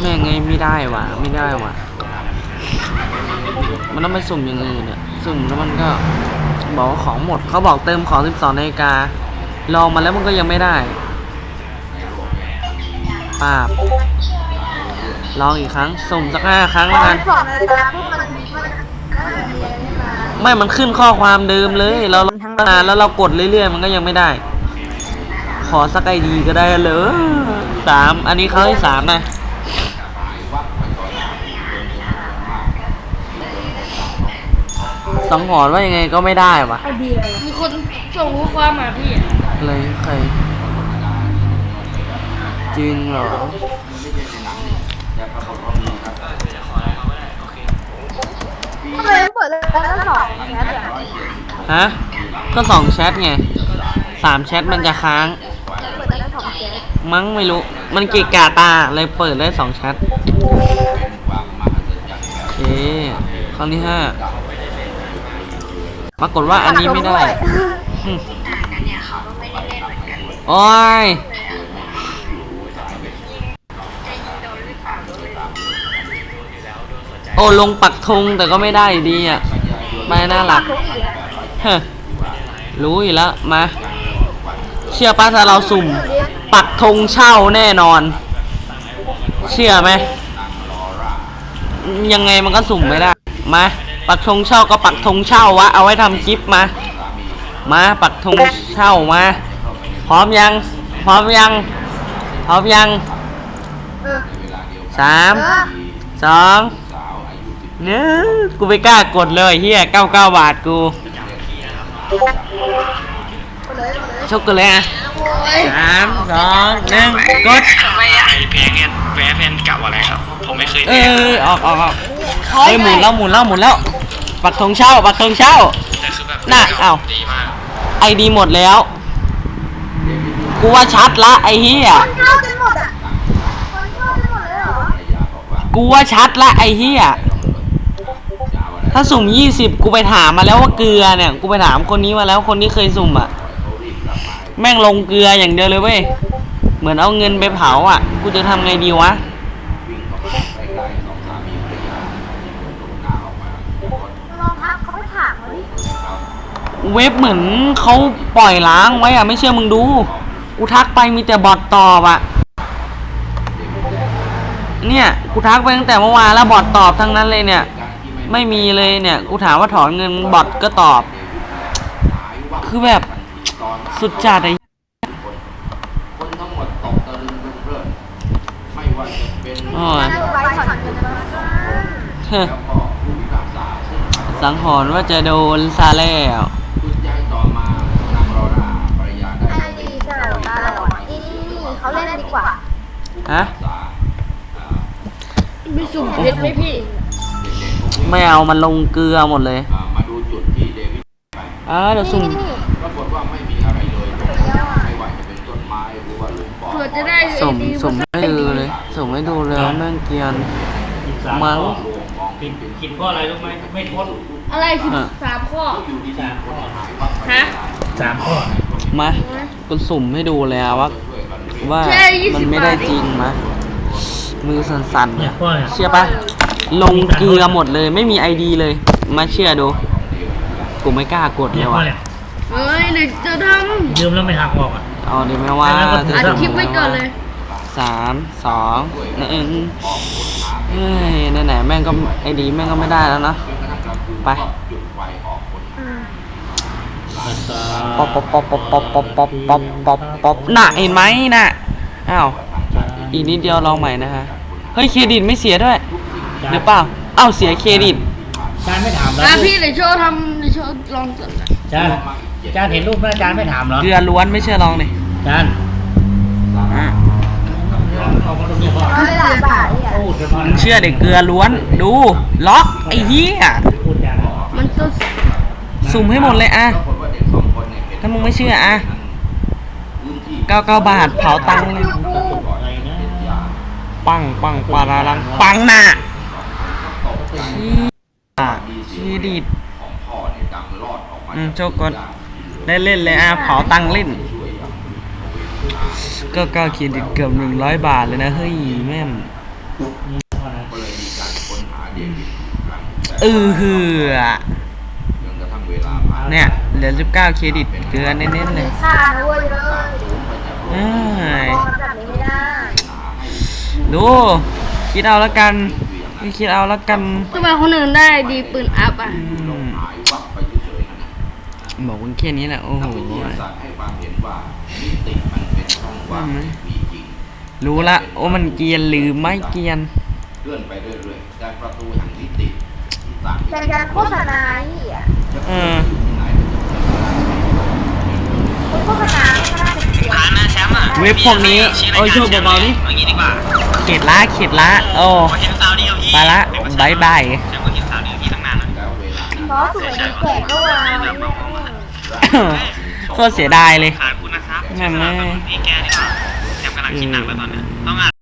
แม่งไงไม่ได้ว่ะไม่ได้ว่ะ มันต้องไปสุ่มอย่างอื่นเนี่ยสุ่มแล้วมันก็บอกว่าของหมดเขาบอกเติมของ 12นาฬิกาลองมาแล้วมันก็ยังไม่ได้ป้าบลองอีกครั้งสุ่มสักห้าครั้งแล้วกัน สองนาฬิกาพวกมันมันมันมีอะไรมาไม่มันขึ้นข้อความเดิมเลย เราลองนานแล้วเรากดเรื่อยๆ มันก็ยังไม่ได้ ขอสักไอดีก็ได้เลยสามอันนี้เขาให้สามนะ สังหรณ์ว่ายังไงก็ไม่ได้วะไอเดียอะไรมีคนส่งข้อความมาพี่อะไรใครจริงเหรอทำไมมันเปิดเลยแล้วสองแชทอะฮะก็สองแชทไงสามแชทมันจะค้าง เปิดได้สองแชทมั้งไม่รู้ มันเกะกะตาเลยเปิดได้สองแชทโอเคครั้งที่ห้า ปรากฏว่าอันนี้ไม่ได้หึโอ้ยโอ้ลงปักธงแต่ก็ไม่ได้อยู่ดีอะไม่น่ารักเฮ้อรู้อยู่แล้วมา เชื่อป้าถ้าเราสุ่ม ปักธงเช่าแน่นอน เชื่อไหมยังไงมันก็สุ่มไม่ได้ มา ปักธงเช่าก็ปักธงเช่าวะ เอาไว้ทำคลิปมา มาปักธงเช่ามา พร้อมยัง พร้อมยัง พร้อมยังเออสามเออสองเนื้อกูไม่กล้ากดเลยเฮียเก้าเก้าบาทกูเปิดเลยเปิดเลยชกกันเลยอะสามสองหนึ่งกดไม่แพ้แพ้แพ้แพ้กับอะไรครับ ผมไม่เคยเอแพ้อออกออกออกเฮ้ยหมุนแล้วหมุนแล้วหมุนแล้ว ปักธงเช่าปักธงเช่า แต่คือแบบน่ะเอ้า ดีมากไอดีหมดแล้ว กูว่าชัดละไอเฮียคนเข้ากันหมดอะคนเข้ากันหมดเลยเหรอกูว่าชัดละไอเฮียถ้าสุ่มยี่สิบกูไปถามมาแล้วว่าเกลือเนี่ย กูไปถามคนนี้มาแล้วคนที่เคยสุ่มอะ แม่งลงเกลืออย่างเดียวเลยเว้ย เหมือนเอาเงินไปเผาอะ กูจะทำไงดีวะ เว็บเหมือนเขาปล่อยล้างไว้อะไม่เชื่อมึงดู กูทักไปมีแต่บอทตอบอะเนี่ยกูทักไปตั้งแต่เมื่อวานแล้วบอทตอบทั้งนั้นเลยเนี่ย ไม่มีเลยเนี่ยกูถามว่าถอนเงินบอทก็ตอบ คือแบบสุดจัดไอ้โอ้ยนั่งไปถอนเงินมาเฮ้อสังหรณ์ว่าจะโดนซาแล้ว ไอดีใช่ไหมบ้าหรอนี่เขาเล่นดีกว่า ฮะมีสุ่มเพชรไหมพี่ ไม่เอามันลงเกลือหมดเลยอ่าเดี๋ยวสุ่มนี่เผื่อจะได้สุ่มไอ้ดีสุ่มให้ดูเลยสุ่มให้ดูเลยว่าแม่งเกรียนมั้งผิดผิดเพราะอะไรรู้ไหมไม่ทนอะไรสิบอะสามข้อสามข้อฮะสามข้อมากูสุ่มให้ดูเลยอะว่า ว่าแค่20มันไม่ได้บาทจริงมะมือสั่นๆเนี่ยอะข้อเนี่ย เชื่อปะลงเกลือหมดเลยไม่มีไอดีเลย มาเชื่อดู กูไม่กล้ากดเลเนี่ยยข้อว่ะเนี่ยเฮ้ยเดี๋ยวจะทยืมแล้วไม่หักออกอะ เอาดีไหมว่าแล้วก็ำอัดคลิปไว้ก่อนเลย สามสองหนึ่งเฮ้ยไหนๆแม่งก็ไอดีแม่งก็ไม่ได้แล้วเนอะไป ป๊อปป๊อปป๊อปป๊อปป๊อปป๊อปป๊อปป๊อปป๊อปป๊อปน่ะเห็นไหมน่ะอ้าวอีกนิดเดียวลองใหม่นะฮะเฮ้ยเครดิตไม่เสียด้วยหรือเปล่าอ้าวเสียเครดิตจานไม่ถามเหรออะพี่เดี๋ยวโชว์ทำเดี๋ยวโชว์ลองก่อนจานจานเห็นรูปแล้วจานไม่ถามเหรอเกลือล้วนไม่เชื่อลองเลยจานอะเอามาตรงนี้พ่อเขาได้หลายบาทเนี่ยพูดเถอะพ่อมึงเชื่อเด็กเกลือล้วน ดูล็อกไอ้เหี้ยพูดจานมันจะสุ่มให้หมดเลยอะ ถ้ามึงไม่เชื่ออะเก้าเก้าบาทเผาตังค์เลยปังปังปาราลังปังหน่ะชี้ชี้ดีดอืมโชคกดได้เล่นเลยอะเผาตังค์เล่นก็เก้าครดิตเกือบหนึ่งร้อยบาทเลยนะเฮ้ยแม่มเออหือ เนี่ยเหลือ 19 เครดิตเกลือเน้นๆเลยค่านะเว้ยเลยเอ้ยมองแบบนี้ไม่ได้ดูคิดเอาแล้วกันไม่คิดเอาแล้วกันทำไมคนอื่นได้ดีปืนอัพอะ อืมบอกว่าแค่นี้แหละโอ้โหว่าไหมรู้ละโอ้มันเกรียนหรือไม่เกรียนเป็นการโฆษณาที่อะเออคุณโฆษณาไม่น่าจะเกี่ย วร้านนะแชมป์อะเว็บพวกนี้โอ้ยโชว์เบาๆดิ เอางี้ดีกว่าเข็ดละเข็ดละโอ้พอเห็นสาวดีกับพี่ไปละบายบายแชมป์ก็เห็นสาวดีกับพี่ตั้งนานแล้วเพราะสวยดีแก่ก็วางโคตรเสียดายเลย ขาดคุณนะครับแม่แม่พี่แกดีกว่าแชมป์กำลังคิดหนักแล้วตอนเนี้ยต้องอ่าน